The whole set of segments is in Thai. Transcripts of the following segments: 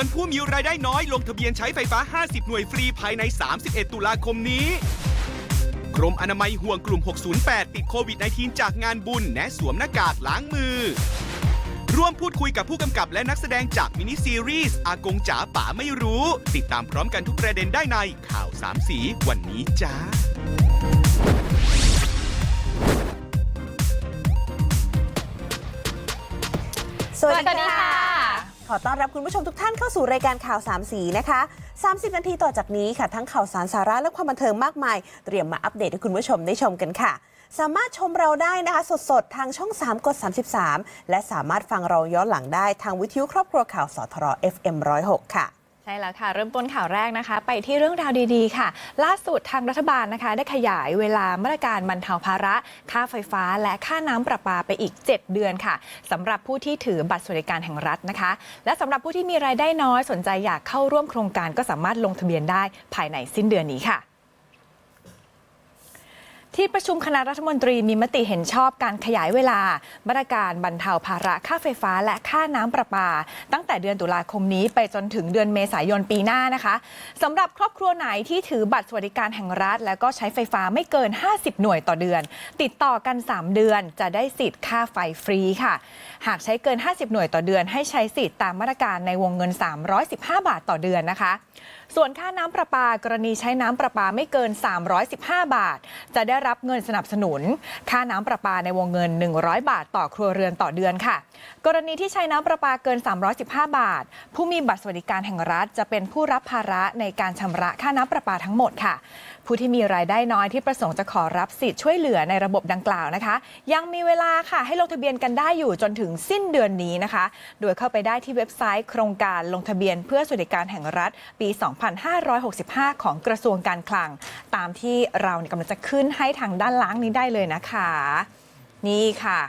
วนผู้มีรายได้น้อยลงทะเบียนใช้ไฟฟ้า 50 หน่วยฟรีภายใน 31 ตุลาคมนี้ กรมอนามัยห่วงกลุ่ม 608 ติดโควิด -19 จากงานบุญแนะสวมหน้ากากล้างมือ ร่วมพูดคุยกับผู้กำกับและนักแสดงจากมินิซีรีส์ อากงจ๋าป๋าไม่รู้ ติดตามพร้อมกันทุกประเด็นได้ในข่าวสามสีวันนี้จ้าสวัสสวัสดีดีค่ะค่ะ ขอต้อนรับคุณผู้ชมทุกท่านเข้าสู่รายการข่าวสามสีนะคะ 30 นาทีต่อจากนี้ค่ะ ทั้งข่าวสารสาระและความบันเทิงมากมาย เตรียมมาอัปเดตให้คุณผู้ชมได้ชมกันค่ะ สามารถชมเราได้นะคะ สดๆ ทางช่อง 3 กด 33 และสามารถฟังเราย้อนหลังได้ทางวิทยุครอบครัวข่าวสทร FM 106 ค่ะ ช่แล้วค่ะ เริ่มต้นข่าวแรกนะคะ ไปที่เรื่องราวดีๆ ค่ะ ล่าสุดทางรัฐบาลนะคะ ได้ขยายเวลามาตรการบรรเทาภาระ ค่าไฟฟ้าและค่าน้ำประปาไปอีก 7 เดือนค่ะสำหรับผู้ที่ถือบัตรสวัสดิการแห่งรัฐนะคะ และสำหรับผู้ที่มีรายได้น้อยสนใจอยากเข้าร่วมโครงการก็สามารถลงทะเบียนได้ภายในสิ้นเดือนนี้ค่ะ ที่ประชุมคณะรัฐมนตรีมีมติเห็นชอบการขยายเวลา มาตรการบรรเทาภาระค่าไฟฟ้าและค่าน้ำประปา ตั้งแต่เดือนตุลาคมนี้ไปจนถึงเดือนเมษายนปีหน้านะคะสำหรับครอบครัวไหนที่ถือบัตรสวัสดิการแห่งรัฐ แล้วก็ใช้ไฟฟ้าไม่เกิน 50 หน่วยต่อเดือน ติดต่อกัน 3 เดือนจะได้สิทธิ์ค่าไฟฟรีค่ะ หากใช้เกิน 50 หน่วยต่อเดือน ให้ใช้สิทธิ์ตามมาตรการในวงเงิน 315 บาทต่อเดือนนะคะ ส่วนค่าน้ำประปากรณีใช้น้ำประปาไม่เกิน 315 บาท จะได้รับเงินสนับสนุน ค่าน้ำประปาในวงเงิน 100 บาทต่อครัวเรือนต่อเดือนค่ะ กรณีที่ใช้น้ำประปาเกิน 315 บาท ผู้มีบัตรสวัสดิการแห่งรัฐ จะเป็นผู้รับภาระในการชำระค่าน้ำประปาทั้งหมดค่ะ ผู้ที่มีรายได้น้อยที่ประสงค์จะขอรับสิทธิ์ช่วยเหลือในระบบดังกล่าวนะคะ ยังมีเวลาค่ะให้ลงทะเบียนกันได้อยู่จนถึงสิ้นเดือนนี้นะคะ โดยเข้าไปได้ที่เว็บไซต์โครงการลงทะเบียนเพื่อสวัสดิการแห่งรัฐปี2565 ของกระทรวงการคลัง ตามที่เราเนี่ยกำลังจะขึ้นให้ทางด้านล่างนี้ได้เลยนะคะ นี่ค่ะ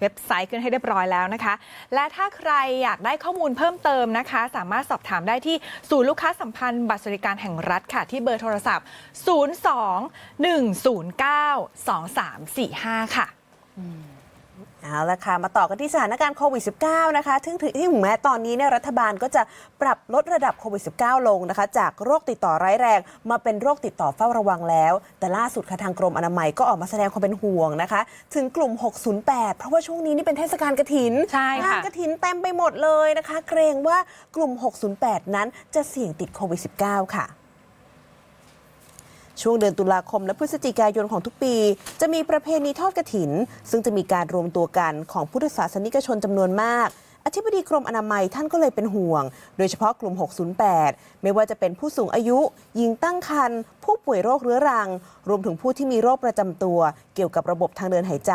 เว็บไซต์ขึ้นให้เรียบร้อยแล้วนะคะ และถ้าใครอยากได้ข้อมูลเพิ่มเติมนะคะ สามารถสอบถามได้ที่ศูนย์ลูกค้าสัมพันธ์บัตรสวัสดิการแห่งรัฐค่ะ ที่เบอร์โทรศัพท์ 02 109 2345 ค่ะ เอาละค่ะ มาต่อกันที่สถานการณ์โควิด -19 นะคะถึงถึงที่ถึงแม้ตอนนี้เนี่ยรัฐบาลก็จะปรับลดระดับโควิด -19 ลงนะคะ จากโรคติดต่อร้ายแรง มาเป็นโรคติดต่อเฝ้าระวังแล้ว แต่ล่าสุดค่ะทางกรมอนามัยก็ออกมาแสดงความเป็นห่วงนะคะ ถึงกลุ่ม 608 เพราะว่าช่วงนี้นี่เป็นเทศกาลกระถินใช่ค่ะงานกระถินเต็มไปหมดเลยนะคะ เกรงว่ากลุ่ม 608 นั้นจะเสี่ยงติดโควิด -19 ค่ะ ช่วงเดือนตุลาคมและพฤศจิกายนของทุกปี จะมีประเพณีทอดกระถิน ซึ่งจะมีการรวมตัวกันของพุทธศาสนิกชนจำนวนมาก อธิบดีกรมอนามัยท่านก็เลยเป็นห่วง โดยเฉพาะกลุ่ม 608 ไม่ว่าจะเป็นผู้สูงอายุ หญิงตั้งครรภ์ผู้ป่วยโรคเรื้อรัง รวมถึงผู้ที่มีโรคประจำตัว เกี่ยวกับระบบทางเดินหายใจ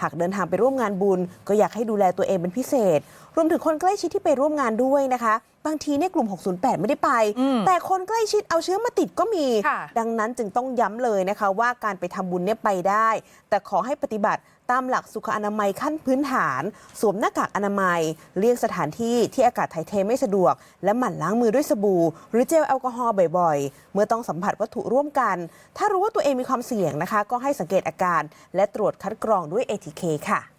หากเดินทางไปร่วมงานบุญ ก็อยากให้ดูแลตัวเองเป็นพิเศษ รวมถึงคนใกล้ชิดที่ไปร่วมงานด้วยนะคะบางทีเนี่ยกลุ่ม 608 ไม่ได้ไปอืมแต่คนใกล้ชิดเอาเชื้อมาติดก็มีค่ะดังนั้นจึงต้องย้ำเลยนะคะว่าการไปทำบุญเนี่ยไปได้ แต่ขอให้ปฏิบัติ ตามหลักสุขอนามัยขั้นพื้นฐาน สวมหน้ากากอนามัย เลี่ยงสถานที่ที่อากาศถ่ายเทไม่สะดวก และหมั่นล้างมือด้วยสบู่ หรือเจลแอลกอฮอล์บ่อยๆ เมื่อต้องสัมผัสวัตถุร่วมกัน ถ้ารู้ว่าตัวเองมีความเสี่ยงนะคะ ก็ให้สังเกตอาการ และตรวจคัดกรองด้วยเอทีเคค่ะ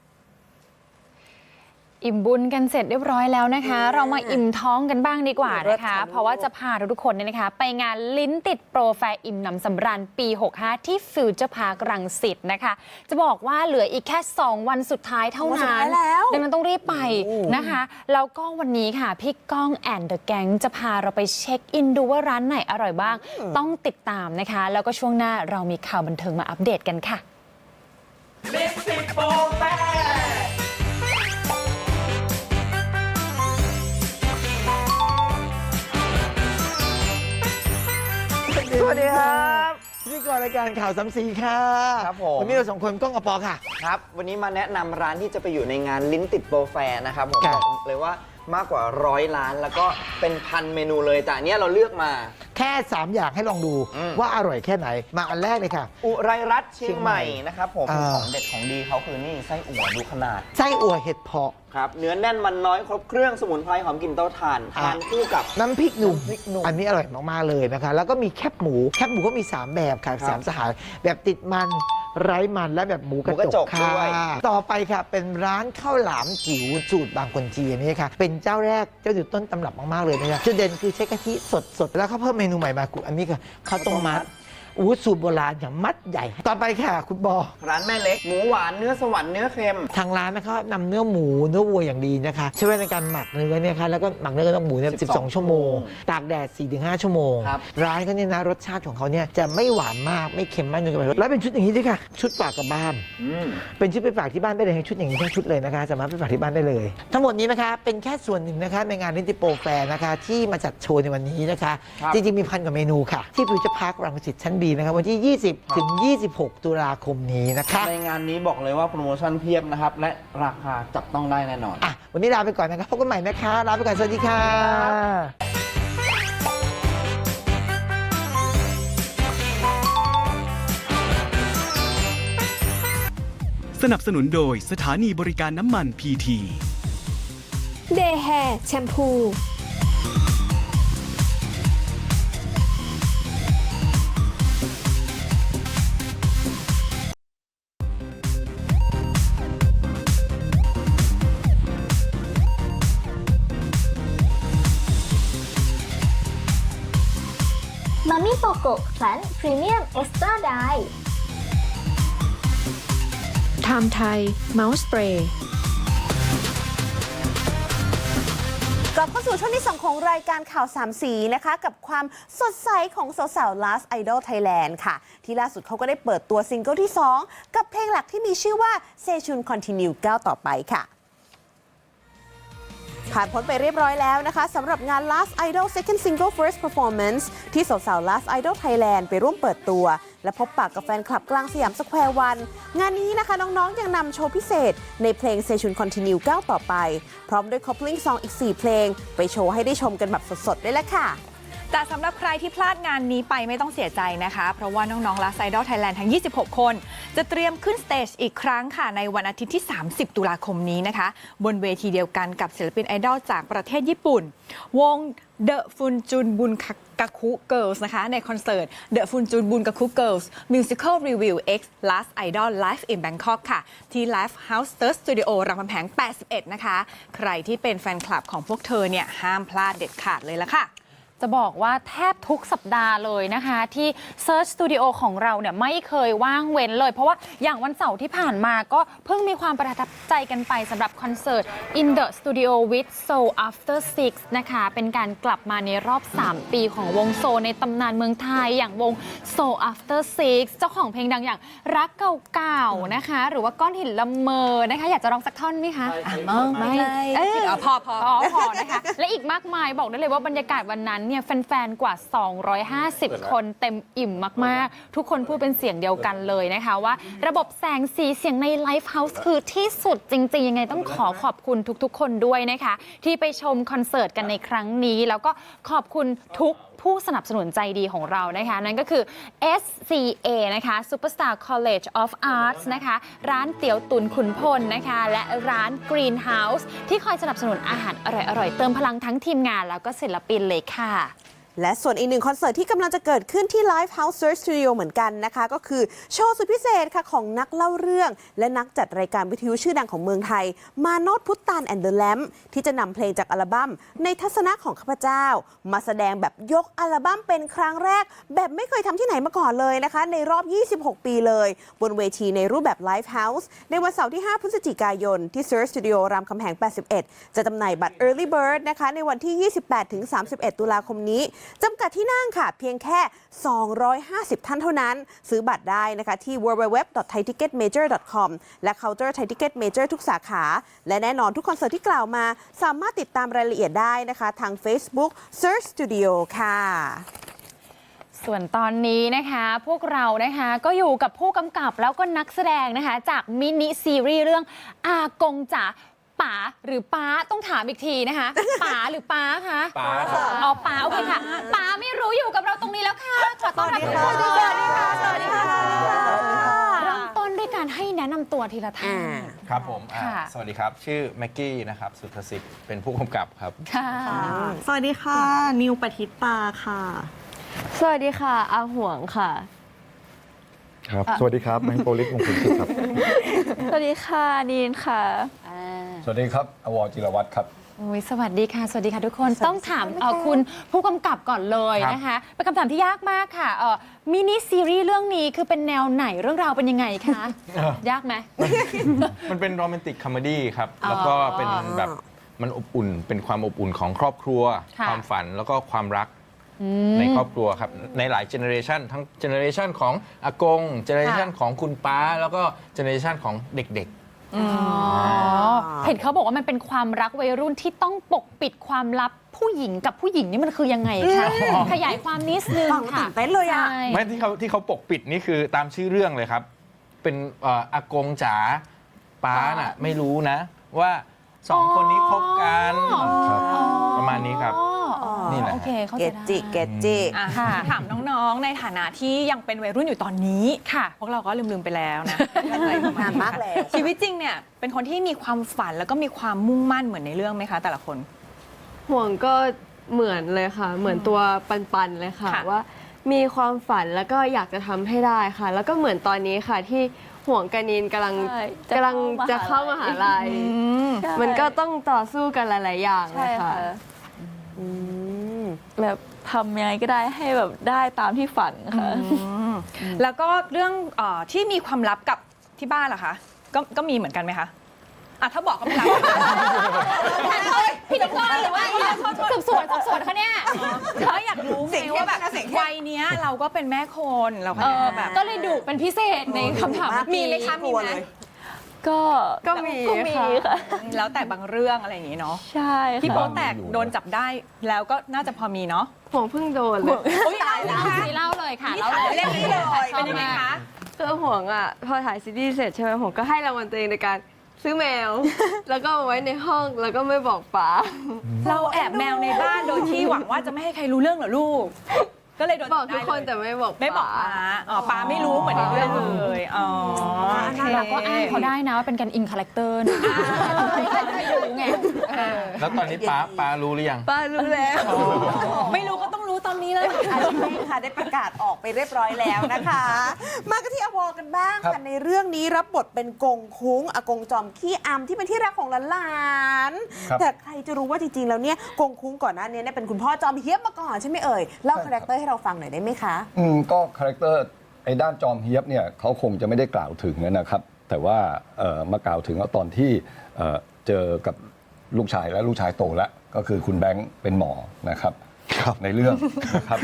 อิ่มบุญกันเสร็จเรียบร้อยแล้วนะคะ เรามาอิ่มท้องกันบ้างดีกว่านะคะเลิศค่ะเพราะว่าจะพาทุกๆคนเนี่ยนะคะ ไปงานลิ้นติดโปรแฟร์อิ่มหนำสำราญปี 65 ที่ฟิวเจอร์พาร์ครังสิตนะคะ จะบอกว่าเหลืออีกแค่ 2 วันสุดท้ายเท่าวันสุดนั้ท้านยแล้วดังนั้นต้องรีบไปโอ้นะคะ แล้วก็วันนี้ค่ะ พี่ก้องแอนเดอะแก๊งจะพาเราไปเช็คอินดูว่าร้านไหนอร่อยบ้าง ต้องติดตามนะคะ แล้วก็ช่วงหน้าเรามีข่าวบันเทิงมาอัปเดตกันค่ะ สวัสดีครับพิธีกรรายการข่าวสามสีค่ะครับผม วันนี้เราสองคนกล้องอปอค่ะ ครับ วันนี้มาแนะนำร้านที่จะไปอยู่ในงานลิ้นติดโปรแฟร์นะครับผมครับ บอกเลยว่ามากกว่าร้อยล้านแล้วก็เป็นพันเมนูเลยแต่อันเนี้ยเราเลือกมา แค่ 3 อย่างให้ลองดูอืม ว่าอร่อยแค่ไหน มาอันแรกเลยค่ะ อุไรรัตน์เชียงใหม่เชียงใหม่นะครับผมอ่า ของเด็ดของดีเขาคือนี่ไส้อั่วดูขนาด ไส้อั่วเห็ดเพาะ ครับ เนื้อแน่นมันน้อยครบเครื่องสมุนไพรหอมกลิ่นเต้าถ่านอ่าทานคู่กับ น้ำพริกหนุ่มน้ำพริกหนุ่มอันนี้อร่อยมาก ๆ เลยนะคะ แล้วก็มีแคบหมู แคบหมูก็มี 3 แบบค่ะครับสามสหาย แบบติดมันไร้มันและแบบหมูกระหมูกระจจกกค่ะด้วย ต่อไปค่ะ เป็นร้านข้าวหลามจิ๋วสูตรบางคนจีนนี่ค่ะ เป็นเจ้าแรกเจ้าอยู่ต้นตำรับมาก ๆ เลยนะคะจุดเด่นคือใช้กะทิสดๆ แล้วเขาเพิ่มเมนูใหม่มาคืออันนี้ค่ะข้าวต้มมัด อู้สูตรโบราณอย่างมัดใหญ่ ต่อไปค่ะคุณบอร้านแม่เล็กหมูหวานเนื้อสวรรค์เนื้อเค็ม ทางร้านนะคะนำเนื้อหมูเนื้อวัวอย่างดีนะคะใช้เวลาในการหมักเนื้อเนี่ยค่ะแล้วก็หมักเนื้อกับหมูเนี่ย12 12ชั่วโมง ตากแดด4-5ชั่วโมง ครับ ร้านเขาเนี่ยนะรสชาติของเขาเนี่ยจะไม่หวานมากไม่เค็มมากจนเกินไปแล้วเป็นชุดอย่างนี้ด้วยค่ะ ชุดฝากกับบ้าน อืม เป็นชุดไปฝากที่บ้านได้เลยชุดอย่างนี้ทั้งชุดเลยนะคะ สามารถไปฝากที่บ้านได้เลย ทั้งหมดนี้นะคะเป็นแค่ส่วนหนึ่งนะคะในงานลินติโปรแฟร์นะคะ ที่มาจัดโชว์ในวันนี้นะคะ ครับ จริงๆมีพันกว่าเมนูค่ะ ที่ฟิวเจอร์พาร์ครังสิตชั้นบีนะคะวันที่ 20 ถึง 26 ตุลาคมนี้นะคะในงานนี้บอกเลยว่าโปรโมชั่นเพียบนะครับ และราคาจับต้องได้แน่นอนอะวันนี้ลาไปก่อนนะครับพบกันใหม่นะคะลาไปก่อนสวัสดีค่ะสนับสนุนโดยสถานีบริการน้ำมันพีที เดย์แฮร์แชมพู โปโกแพลนพรีเมียมเอ็กซ์ตร้าไดไทม์ไทยเมาส์สเปรย์กลับเข้าสู่ช่วงที่2ของรายการข่าวสามสีนะคะ กับความสดใสของสาวๆ Last Idol Thailand ค่ะ ที่ล่าสุดเขาก็ได้เปิดตัวซิงเกิลที่ 2 กับเพลงหลักที่มีชื่อว่า s e c h u n Continue ก้าวต่อไปค่ะ ผ่านพ้นไปเรียบร้อยแล้วนะคะสำหรับงาน Last Idol Second Single First Performance ที่สาวๆ Last Idol Thailand ไปร่วมเปิดตัว และพบปากกับแฟนคลับกลางสยามสแควร์วัน งานนี้นะคะน้องๆ ยังนำโชว์พิเศษ ในเพลง s e ชุน Continue ก้าวต่อไป พร้อมด้วย coupling song อีก 4 เพลง ไปโชว์ให้ได้ชมกันแบบสดๆด้วยแหละค่ะ แต่สำหรับใครที่พลาดงานนี้ไปไม่ต้องเสียใจนะคะ เพราะว่าน้องๆลาไซดอลไทยแลนด์ทั้ง 26 คน จะเตรียมขึ้นสเตจอีกครั้งค่ะ ในวันอาทิตย์ที่ 30 ตุลาคมนี้นะคะ บนเวทีเดียวกันกับศิลปินไอดอลจากประเทศญี่ปุ่น วง The Funjun Bunkaku Girls นะคะ ในคอนเสิร์ต The Funjun Bunkaku Girls Musical Review X Last Idol Live in Bangkok ค่ะ ที่ Live House Third Studio รามคำแหง81 นะคะ ใครที่เป็นแฟนคลับของพวกเธอเนี่ย ห้ามพลาดเด็ดขาดเลยละค่ะ จะบอกว่าแทบทุกสัปดาห์เลยนะคะ ที่ Search Studio ของเราเนี่ยไม่เคยว่างเว้นเลย เพราะว่าอย่างวันเสาร์ที่ผ่านมาก็เพิ่งมีความประทับใจกันไปสำหรับคอนเสิร์ต In the Studio with Soul After Six นะคะ เป็นการกลับมาในรอบ 3 ปีของวงโซในตำนานเมืองไทยอย่างวง Soul After Six เจ้าของเพลงดังอย่างรักเก่าๆนะคะ หรือว่าก้อนหินละเมอนะคะ อยากจะร้องสักท่อนไหมคะไม่เอ้ยเอาพอพออ๋อพอนะคะ และอีกมากมายบอกได้เลยว่าบรรยากาศวันนั้นเนี่ยแฟนๆ กว่า 250 คนเต็มอิ่มมากๆ ทุกคนพูดเป็นเสียงเดียวกันเลยนะคะว่า ระบบแสงสีเสียงในไลฟ์เฮาส์คือที่สุดจริง ๆ ยังไงต้องขอขอบคุณทุกๆ คนด้วยนะคะ ที่ไปชมคอนเสิร์ตกันในครั้งนี้ แล้วก็ขอบคุณทุกผู้สนับสนุนใจดีของเรานะคะ นั่นก็คือ SCA นะคะ Superstar College of Arts นะคะ ร้านเตี๋ยวตุนขุนพลนะคะ และร้าน Greenhouse ที่คอยสนับสนุนอาหารอร่อยๆ เติมพลังทั้งทีมงานแล้วก็ศิลปินเลยค่ะ และส่วนอีกหนึ่งคอนเสิร์ตที่กำลังจะเกิดขึ้นที่ Live House Search Studio เหมือนกันนะคะ ก็คือโชว์สุดพิเศษค่ะของนักเล่าเรื่อง และนักจัดรายการวิทยุชื่อดังของเมืองไทย มาโนดพุตตานแอนเดอร์แลมที่จะนำเพลงจากอัลบั้ม ในทัศนะของข้าพเจ้า มาแสดงแบบยกอัลบั้มเป็นครั้งแรก แบบไม่เคยทำที่ไหนมาก่อนเลยนะคะ ในรอบ 26 ปีเลย บนเวทีในรูปแบบ Live House ในวันเสาร์ที่ 5 พฤศจิกายนที่ Search Studio รามคำแหง 81 จะจำหน่ายบัตร Early Bird นะคะในวันที่ 28-31 ตุลาคมนี้จำกัดที่นั่งค่ะ เพียงแค่ 250 ท่านเท่านั้น ซื้อบัตรได้นะคะ ที่ www.thaiticketmajor.com และ counter Thai Ticket Major ทุกสาขา และแน่นอนทุกคอนเสิร์ตที่กล่าวมา สามารถติดตามรายละเอียดได้นะคะทาง Facebook Search Studio ค่ะส่วนตอนนี้นะคะพวกเรานะคะก็อยู่กับผู้กำกับแล้วก็นักแสดงนะคะ จากมินิซีรีส์เรื่องอากงจ๋า ป๋าหรือป้าต้องถามอีกทีนะคะป๋าหรือป้าคะป๋าอ๋อป๋าโอเคค่ะป๋าไม่รู้อยู่กับเราตรงนี้แล้วค่ะขอต้อนรับทุกคนสวัสดีค่ะสวัสดีค่ะเริ่มต้นด้วยการให้แนะนำตัวทีละท่าน ครับผมอ่าค่ะ สวัสดีครับ ชื่อแม็กกี้นะครับ สุทธสิทธิ์เป็นผู้กำกับครับ ค่ะสวัสดีค่ะ นิวปฏิตาค่ะ สวัสดีค่ะ อาห่วงค่ะ ครับ สวัสดีครับแมงโปลิสวงศ์ขุนศึกครับ สวัสดีค่ะนีนค่ะ สวัสดีครับอวจิรวัตรครับ โอ้ยสวัสดีค่ะ สวัสดีค่ะทุกคน ต้องถามเอ่อคุณผู้กำกับก่อนเลยครับ นะคะ เป็นคำถามที่ยากมากค่ะเอ่อมินิซีรีส์เรื่องนี้คือเป็นแนวไหนเรื่องราวเป็นยังไงคะ ยากไหม มันเป็นโรแมนติกคอมเมดี้ครับ อ๋อแล้วก็เป็นแบบมันอบอุ่น เป็นความอบอุ่นของครอบครัว ค่ะ ความฝันแล้วก็ความรักอืมในครอบครัวครับ ในหลายเจเนอเรชันทั้งเจเนอเรชันของอากง เจเนอเรชันของคุณป้า แล้วก็เจเนอเรชันของเด็กอ๋อ เห็นเขาบอกว่ามันเป็นความรักวัยรุ่นที่ต้องปกปิดความลับผู้หญิงกับผู้หญิงนี่มันคือยังไงคะขยายความนิดนึงฟังแล้วค่ะตื่นเต้นเลยอะใช่ๆไม่ที่เขาที่เขาปกปิดนี่คือตามชื่อเรื่องเลยครับ เป็นเอ่ออากงจ๋าป้าน่ะ ไม่รู้นะ ว่าสองคนนี้คบกันครับ ประมาณนี้ครับ อ๋อ นี่แหละ โอเค เข้าเกใจตได้จิเกตจิ อะค่ะถามน้องๆ ในฐานะที่ยังเป็นวัยรุ่นอยู่ตอนนี้ค่ะ พวกเราก็ลืมๆไปแล้วนะนานมากแล้ว ชีวิตจริงเนี่ยเป็นคนที่มีความฝันแล้วก็มีความมุ่งมั่นเหมือนในเรื่องไหมคะ แต่ละคน ห่วงก็เหมือนเลยค่ะ เหมือนตัวปันๆเลยค่ะ ค่ะ ว่ามีความฝันแล้วก็อยากจะทำให้ได้ค่ะ แล้วก็เหมือนตอนนี้ค่ะที่ห่วงกานินกำลังใช่จะกำลังเข้ามหาจะเข้ามหาลัยมมันก็ต้องต่อสู้กันหลาย ๆ อย่างเลใช่ยค่ะค่ะ อืม แบบทำยังไงก็ได้ให้แบบได้ตามที่ฝันค่ะอืมแล้วก็เรื่องเออที่มีความลับกับที่บ้านเหรอคะก็ก็มีเหมือนกันไหมคะอะถ้าบอกก็ไม่รับ พี่ตะกอนหรือว่าสืบสวนสอบสวนคะเนี่ยเขาอยากรู้ไงเสียงเข้มว่าแบบนะเสียงเข้มวัยเนี้ยเราก็เป็นแม่คนเราก็เออแบบ ก็เลยดุเป็นพิเศษในคำถามเมื่อมีกี้ไหมคะมีไหม ก็ก็มีก็มีค่ะค่ะ แล้วแต่บางเรื่องอะไรอย่างนี้เนาะใช่ที่ค่ะโป๊แตกโดนจับได้แล้วก็น่าจะพอมีเนาะห่วงเพิ่งโดนเลยอุ้ยตายแล้วซีเล่าเลยค่ะนี่เล่าถ่ายเลยเรื่องนี้เลยเป็นยังไงคะคือห่วงอะ พอถ่ายซีรีส์เสร็จใช่ไหมผมก็ให้รางวัลตัวเองในการซื้อแมว แล้วก็เอาไว้ในห้องแล้วก็ไม่บอกป๋าเราแอบแมวในบ้านโดยที่หวังว่าจะไม่ให้ใครรู้เรื่องเหรอลูก ก็เลยโดนบอกจัทุกคนได้แต่เลยไม่บอกไม่บอกป๋าป้าอ๋อป้าไม่รู้เหมือนในเรื่องเลยอ๋อโอเคเราก็อ้างเขาได้นะว่าเป็นการอินคาแรคเตอร์นะไม่รู้ไงเออแล้วตอนนี้ป้าป้ารู้หรือยังป้ารู้แล้ว ไม่รู้ก็ต้องรู้ตอนนี้เลยอาชีพค่ะได้ประกาศออกไปเรียบร้อยแล้วนะคะ มากันที่อวอกันบ้างครัค่ะบในเรื่องนี้รับบทเป็นกงคุ้งอากงจอมขี้อำที่เป็นที่รักของหลานๆแต่ใครจะรู้ว่าจริงๆแล้วเนี่ยกงคุ้งก่อนหน้านี้เนี่ยเป็นคุณพ่อจอมเฮี้ยบมาก่อนใช่ไหมเอ่ยเล่าคาแรคเตอร์ให้เราฟังหน่อยได้ไหมคะ อืมก็คาแรคเตอร์ไอ้ด้านจอมเฮียบเนี่ยเขาคงจะไม่ได้กล่าวถึงนะครับ แต่ว่าเอ่อมากล่าวถึงเอาตอนที่เอ่อเจอกับลูกชายและลูกชายโตแล้ว ก็คือคุณแบงค์เป็นหมอนะครับในเรื่องนะครับ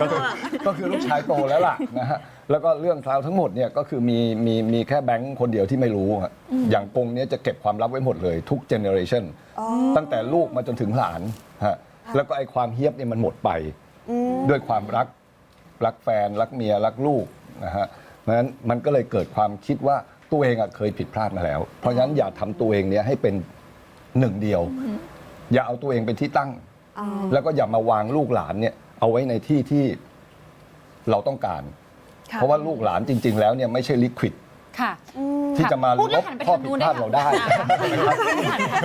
ก็คือก็คือลูกชายโตแล้วล่ะนะฮะแล้วก็เรื่องราวทั้งหมดเนี่ยก็คือมีมีมีแค่แบงค์คนเดียวที่ไม่รู้อะอย่างกงเนี่ยจะเก็บความลับไว้หมดเลยทุกเจเนอเรชันตั้งแต่ลูกมาจนถึงหลานฮะแล้วก็ไอ้ความเฮียบเนี่ยมันหมดไป ด้วยความรักรักแฟน รักเมียรักลูกนะฮะเพราะฉะนั้นมันก็เลยเกิดความคิดว่าตัวเองอะเคยผิดพลาดมาแล้ว เพราะฉะนั้นอย่าทำตัวเองเนี่ยให้เป็นหนึ่งเดียว อย่าเอาตัวเองเป็นที่ตั้งแล้วก็อย่ามาวางลูกหลานเนี่ยเอาไว้ในที่ที่เราต้องการ ค่ะ เพราะว่าลูกหลานจริง ๆ แล้วเนี่ยไม่ใช่ลิควิด ค่ะที่จะมาพูดลแล้วบหันไปข้อทางผินู้ดนพลาดได้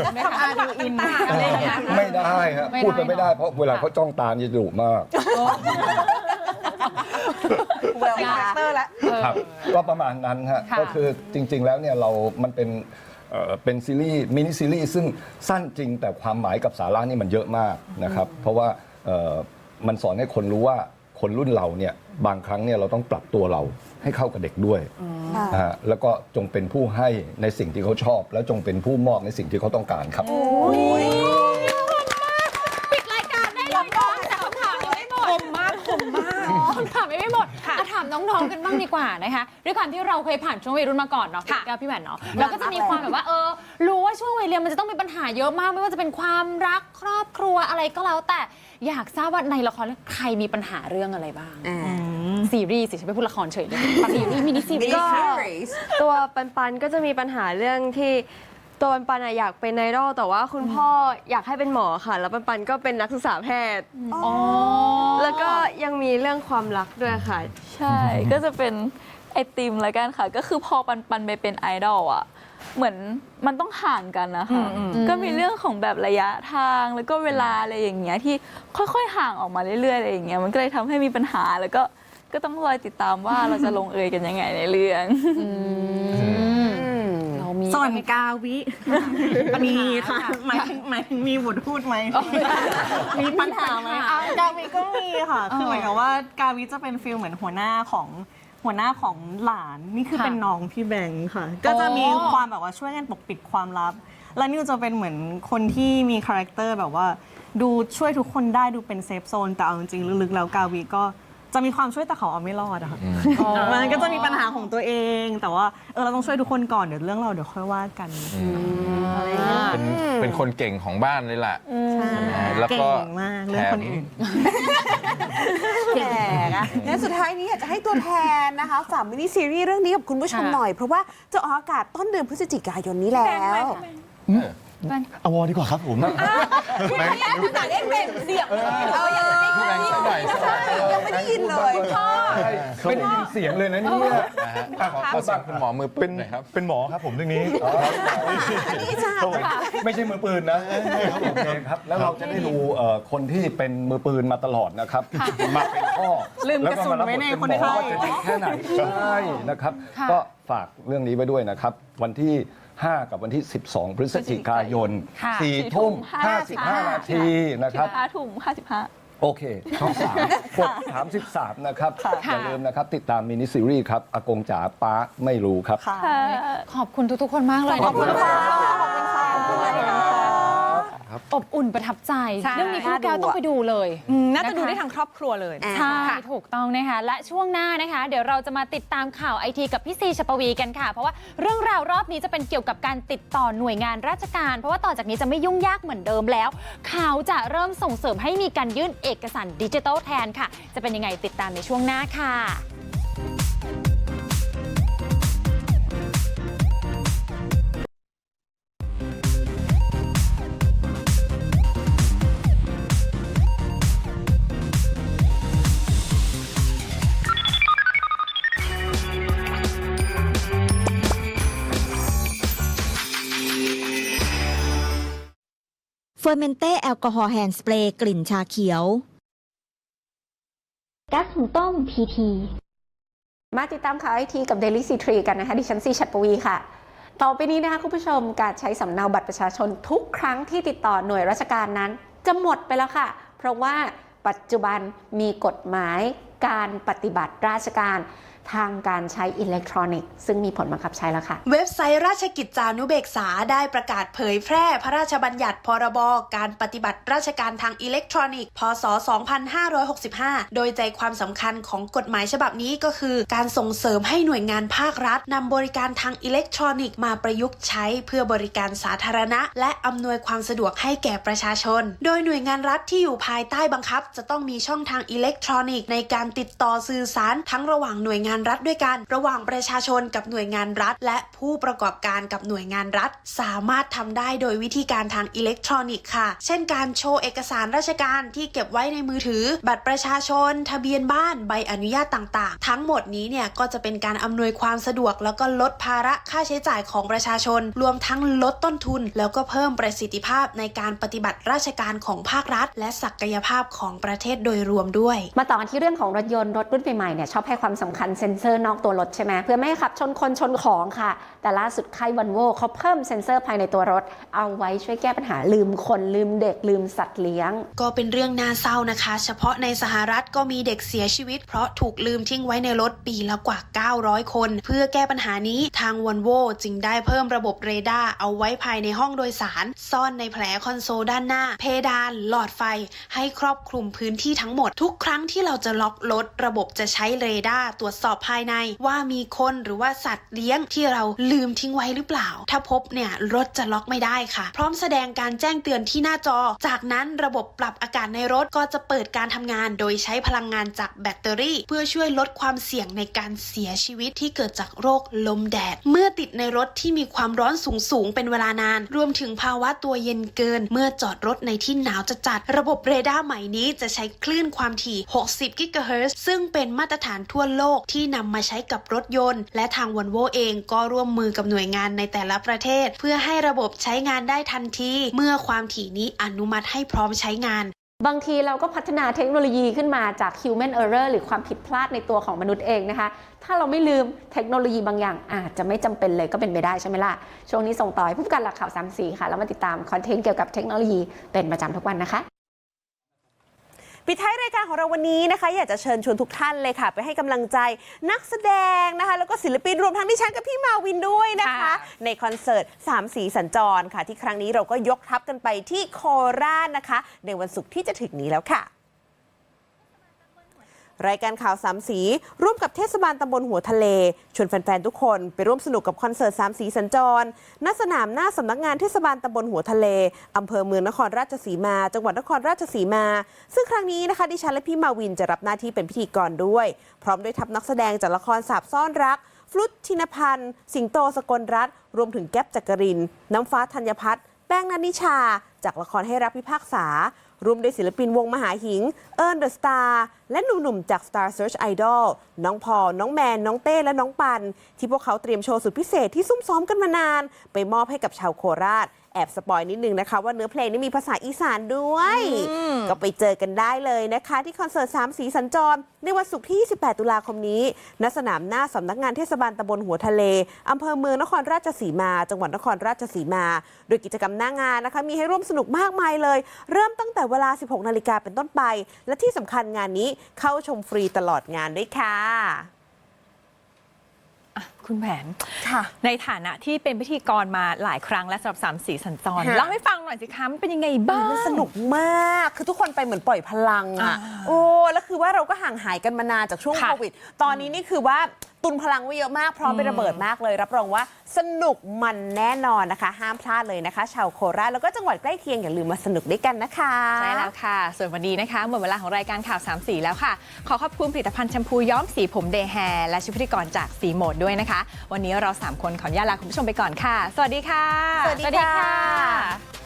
เราได้ ทำอาดูอินอะไรอย่างเงี้ย ไม่ได้ฮะไม่ได้พูดไปไม่ได้เพราะเวลาเขาจ้องตาจะดุมากแววคาแรคเตอร์ละครับก็ประมาณนั้นฮะค่ะก็คือจริง ๆ แล้วเนี่ยเรา มันเป็นเอ่อเป็นซีรีส์มินิซีรีส์ซึ่งสั้นจริงแต่ความหมายกับสาระนี่มันเยอะมากนะครับ เพราะว่าเอ่อมันสอนให้คนรู้ว่า คนรุ่นเราเนี่ยบางครั้งเนี่ยเราต้องปรับตัวเราให้เข้ากับเด็กด้วยนะฮะแล้วก็จงเป็นผู้ให้ในสิ่งที่เขาชอบ แล้วจงเป็นผู้มอบในสิ่งที่เขาต้องการครับปิ น้องๆกันบ้างดีกว่านะคะ ด้วยความที่เราเคยผ่านช่วงวัยรุ่นมาก่อนเนาะค่ะพี่แก้วพี่แหวนเนาะเราก็จะมีความแบบว่าเออ รู้ว่าช่วงวัยเรียนมันจะต้องมีปัญหาเยอะมาก ไม่ว่าจะเป็นความรักครอบครัวอะไรก็แล้ว แต่อยากทราบว่าในละครเรื่องใครมีปัญหาเรื่องอะไรบ้างซีรีส์สิฉันไม่พูดละครเฉยเลยซีรีส์มินิซีรีก็ส์ตัวปันปันๆก็จะมีปัญหาเรื่องที่ ตัวปันปันๆอะอยากเป็นไอดอลแต่ว่าคุณพ่ออยากให้เป็นหมอค่ะ แล้วปันปันๆก็เป็นนักศึกษาแพทย์ อ๋อแล้วก็ยังมีเรื่องความรักด้วยค่ะ ใช่ก็จะเป็นไอติมละกันค่ะ ก็คือพอปันปันไปเป็นไอดอลอะ เหมือนมันต้องห่างกันนะคะ ก็มีเรื่องของแบบระยะทางแล้วก็เวลาอะไรอย่างเงี้ยที่ค่อยๆห่างออกมาเรื่อยๆอะไรอย่างเงี้ยมันก็เลยทำให้มีปัญหาแล้วก็ก็ต้องรอติดตามว่าเราจะลงเอยกันยังไงในเรื่องเรา มีส่วนกาวิ มีค่ะหมายถึงหมายถึงมีบทพูดไหม มีปัญหาไหมอะกาวิก็มีค่ะ คือเหมือนกับว่ากาวิจะเป็นฟิลเหมือนหัวหน้าของหัวหน้าของหลานนี่คือค่ะเป็นน้องพี่แบงค์ค่ะ ก็จะมีความแบบว่าช่วยกันปกปิดความลับ แล้วนิวจะเป็นเหมือนคนที่มีคาแรคเตอร์แบบว่า ดูช่วยทุกคนได้ดูเป็นเซฟโซนแต่เอาจริงๆลึกๆแล้วกาวิก็ จะมีความช่วยแต่เขาเอาไม่รอดอะค่ะมันก็จะมีปัญหาของตัวเอง แต่ว่าเออเราต้องช่วยทุกคนก่อนเดี๋ยวเรื่องเราเดี๋ยวค่อยว่ากันอะไรอย่างเงี้ยเป็นเป็นคนเก่งของบ้านเลยล่ะใช่แล้วก็เก่งมากเรื่องคนอื่นแก่นะงั้นสุดท้ายนี้อยากจะให้ตัวแทนนะคะฝากมินิซีรีส์เรื่องนี้กับคุณผู้ชมค่ะหน่อย เพราะว่าจะออกอากาศต้นเดือนพฤศจิกายนนี้แล้ว เอาวอดีกว่าครับผมแบงค์ขนาดเอ็กเป็นเสียงเลยพี่งค์สักหน่อยสักหน่ยยังไม่ได้ยินเลยไม่ได้ยินเสียงเลยนะเนี่ยขอสียงคุณหมอมือปืนน่อยครับ เป็นหมอครับผมเรื่องนี้อันนี้จ้าไม่ใช่มือปืนนะโอเคครับแล้วเราจะได้ดูคนที่เป็นมือปืนมาตลอดนะครับมาเป็นพ่อลืมกระสุนไว้ในคนไข้แล้วก็มารับบทเป็นหมอจะดีแค่ไหนใช่นะครับ ก็ฝากเรื่องนี้ไว้ด้วยนะครับ วันที่ 5 กับวันที่ 12 พฤศจิกายนค่ะ4ทุ่ม55นาทีนะครับ ห้าถุงห้าสิบห้า โอเคช่องสามกด33นะครับ อย่าลืมนะครับ ติดตามมินิซีรีส์ครับ อากงจ๋าป้าไม่รู้ครับขอบคุณทุกๆคนมากเลยขอบคุณค่ะ ขอบคุณค่ะอบอุ่นประทับใจ ใช่ เรื่องนี้คุณแก้วต้องไปดูเลย อืมน่าจะดูได้ทั้งครอบครัวเลย อ่า ใช่ถูกต้องนะคะ และช่วงหน้านะคะ เดี๋ยวเราจะมาติดตามข่าวไอทีกับพี่ซีชปวีกันค่ะ เพราะว่าเรื่องราวรอบนี้จะเป็นเกี่ยวกับการติดต่อหน่วยงานราชการ เพราะว่าต่อจากนี้จะไม่ยุ่งยากเหมือนเดิมแล้ว เขาจะเริ่มส่งเสริมให้มีการยื่นเอกสารดิจิทัลแทนค่ะ จะเป็นยังไงติดตามในช่วงหน้าค่ะ เฟอร์เมนเต้แอลกอฮอล์แฮนด์สเปรย์กลิ่นชาเขียวก๊าซหุงต้ม PT มาติดตามข่าวไอทีกับ Daily c 3กันนะคะดิฉันซีชัดปวีค่ะ ต่อไปนี้นะคะคุณผู้ชมการใช้สำเนาบัตรประชาชนทุกครั้งที่ติดต่อหน่วยราชการนั้น จะหมดไปแล้วค่ะ เพราะว่าปัจจุบันมีกฎหมายการปฏิบัติราชการ ทางการใช้อิเล็กทรอนิกส์ซึ่งมีผลบังคับใช้แล้วค่ะ เว็บไซต์ราชกิจจานุเบกษาได้ประกาศเผยแพร่พระราชบัญญัติพรบการปฏิบัติราชการทางอิเล็กทรอนิกส์ พศ 2565 โดยใจความสำคัญของกฎหมายฉบับนี้ก็คือ การส่งเสริมให้หน่วยงานภาครัฐนำบริการทางอิเล็กทรอนิกส์มาประยุกต์ใช้เพื่อบริการสาธารณะ และอำนวยความสะดวกให้แก่ประชาชน โดยหน่วยงานรัฐที่อยู่ภายใต้บังคับ จะต้องมีช่องทางอิเล็กทรอนิกส์ในการติดต่อสื่อสารทั้งระหว่างหน่วยงานานรัฐด้วยกัน ระหว่างประชาชนกับหน่วยงานรัฐ และผู้ประกอบการกับหน่วยงานรัฐ สามารถทำได้โดยวิธีการทางอิเล็กทรอนิกส์ค่ะ เช่นการโชว์เอกสารราชการที่เก็บไว้ในมือถือ บัตรประชาชน ทะเบียนบ้านใบอนุญาตต่างๆ ทั้งหมดนี้เนี่ยก็จะเป็นการอำนวยความสะดวก แล้วก็ลดภาระค่าใช้จ่ายของประชาชน รวมทั้งลดต้นทุน แล้วก็เพิ่มประสิทธิภาพในการปฏิบัติราชการของภาครัฐ และศักยภาพของประเทศโดยรวมด้วย มาต่อกันที่เรื่องของรถยนต์รถรุ่นใหม่ๆเนี่ยชอบให้ความสำคัญซ็นเซอร์นอกตัวรถใช่ไหมเพื่อไม่ให้ขับชนคนชนของค่ะ แต่ล่าสุดค่ายวันโวเขาเพิ่มเซ็นเซอร์ภายในตัวรถ เอาไว้ช่วยแก้ปัญหาลืมคนลืมเด็กลืมสัตว์เลี้ยง ก็เป็นเรื่องน่าเศร้านะคะ เฉพาะในสหรัฐก็มีเด็กเสียชีวิต เพราะถูกลืมทิ้งไว้ในรถปีละกว่า 900 คน เพื่อแก้ปัญหานี้ทางวันโวจึงได้เพิ่มระบบเรดาร์เอาไว้ภายในห้องโดยสาร ซ่อนในแผลคอนโซลด้านหน้า เพดาน หลอดไฟ ให้ครอบคลุมพื้นที่ทั้งหมด ทุกครั้งที่เราจะล็อกรถระบบจะใช้เรดาร์ตรวจสอบภายในว่ามีคนหรือว่าสัตว์เลี้ยงที่เราลืมทิ้งไว้หรือเปล่า ถ้าพบเนี่ยรถจะล็อกไม่ได้ค่ะ พร้อมแสดงการแจ้งเตือนที่หน้าจอ จากนั้นระบบปรับอากาศในรถก็จะเปิดการทำงาน โดยใช้พลังงานจากแบตเตอรี่ เพื่อช่วยลดความเสี่ยงในการเสียชีวิตที่เกิดจากโรคลมแดด เมื่อติดในรถที่มีความร้อนสูงสูงเป็นเวลานาน รวมถึงภาวะตัวเย็นเกิน เมื่อจอดรถในที่หนาวจะจัด ระบบเรดาร์ใหม่นี้จะใช้คลื่นความถี่ 60 กิกะเฮิรตซ์ซึ่งเป็นมาตรฐานทั่วโลกที่นำมาใช้กับรถยนต์ และทางวันโวเองก็ร่วมมือกับหน่วยงานในแต่ละประเทศ เพื่อให้ระบบใช้งานได้ทันที เมื่อความถี่นี้อนุมัติให้พร้อมใช้งานบางทีเราก็พัฒนาเทคโนโลยีขึ้นมาจาก human error หรือความผิดพลาดในตัวของมนุษย์เองนะคะ ถ้าเราไม่ลืมเทคโนโลยีบางอย่าง อาจจะไม่จำเป็นเลยก็เป็นไปได้ใช่ไหมล่ะ ช่วงนี้ส่งต่อให้ผู้กันหลักข่าวสามสีค่ะ แล้วมาติดตามคอนเทนต์เกี่ยวกับเทคโนโลยีเป็นประจำทุกวันนะคะ ปิดท้ายรายการของเราวันนี้นะคะ อยากจะเชิญชวนทุกท่านเลยค่ะ ไปให้กำลังใจนักแสดงนะคะ แล้วก็ศิลปินรวมทั้งดิฉันกับพี่มาวินด้วยนะคะค่ะในคอนเสิร์ตสามสีสัญจรค่ะ ที่ครั้งนี้เราก็ยกทัพกันไปที่โคราชนะคะ ในวันศุกร์ที่จะถึงนี้แล้วค่ะ รายการข่าวสามสี ร่วมกับเทศบาลตำบลหัวทะเล ชวนแฟน ๆ ทุกคนไปร่วมสนุกกับคอนเสิร์ตสามสีสัญจรณสนามหน้าสำนักงานเทศบาลตำบลหัวทะเลอำเภอเมืองนครราชสีมา จังหวัดนครราชสีมา ซึ่งครั้งนี้นะคะดิฉันและพี่มาวินจะรับหน้าที่เป็นพิธีกรด้วย พร้อมด้วยทัพนักแสดงจากละครสาบซ่อนรักฟลุตชินพันธ์ สิงโตสกลรัตรวมถึงแก๊ปจักริน น้ำฟ้าธัญพัฒน์แป้งนันนิชา จากละครให้รักพิพากษารวมด้วยศิลปินวงมหาหิง เอิร์นเดอะสตาร์ และหนุ่มๆ จาก Star Search Idol น้องพอลน้องแมน น้องเต้ และน้องปัน ที่พวกเขาเตรียมโชว์สุดพิเศษที่ซุ่มซ้อมกันมานาน ไปมอบให้กับชาวโคราช แอบสปอยนิดนึงนะคะ ว่าเนื้อเพลงนี้มีภาษาอีสานด้วย ก็ไปเจอกันได้เลยนะคะ ที่คอนเสิร์ตสามสีสัญจร ในวันศุกร์ที่ 28 ตุลาคมนี้ณสนามหน้าสำนักงานเทศบาลตำบลหัวทะเลอำเภอเมืองนครราชสีมา จังหวัดนครราชสีมา โดยกิจกรรมหน้างานนะคะ มีให้ร่วมสนุกมากมายเลย เริ่มตั้งแต่เวลา 16 นาฬิกาเป็นต้นไป และที่สำคัญงานนี้เข้าชมฟรีตลอดงานด้วยค่ะ คุณแผนค่ะ ในฐานะที่เป็นพิธีกรมาหลายครั้งและสำหรับสามสีสัญจรค่ะเล่าให้ฟังหน่อยสิคะมันเป็นยังไงบ้าง มันสนุกมาก คือทุกคนไปเหมือนปล่อยพลังอะ โอ้ แล้วคือว่าเราก็ห่างหายกันมานานจากช่วงค่ะโควิด ตอนนี้นี่คือว่าตุนพลังไว้เยอะมาก พร้อมไประเบิดมากเลย รับรองว่าสนุกมันแน่นอนนะคะ ห้ามพลาดเลยนะคะ ชาวโคราชแล้วก็จังหวัดใกล้เคียงอย่าลืมมาสนุกด้วยกันนะคะ ใช่แล้วค่ะ ส่วนวันนี้นะคะ หมดเวลาของรายการข่าว3สีแล้วค่ะ ขอขอบคุณผลิตภัณฑ์แชมพูย้อมสีผมเดย์แฮร์และชุดพิธีกรจากสีโหมดด้วยนะคะวันนี้เรา 3 คนขออนุญาตลาคุณผู้ชมไปก่อนค่ะ สวัสดีค่ะ สวัสดีค่ะ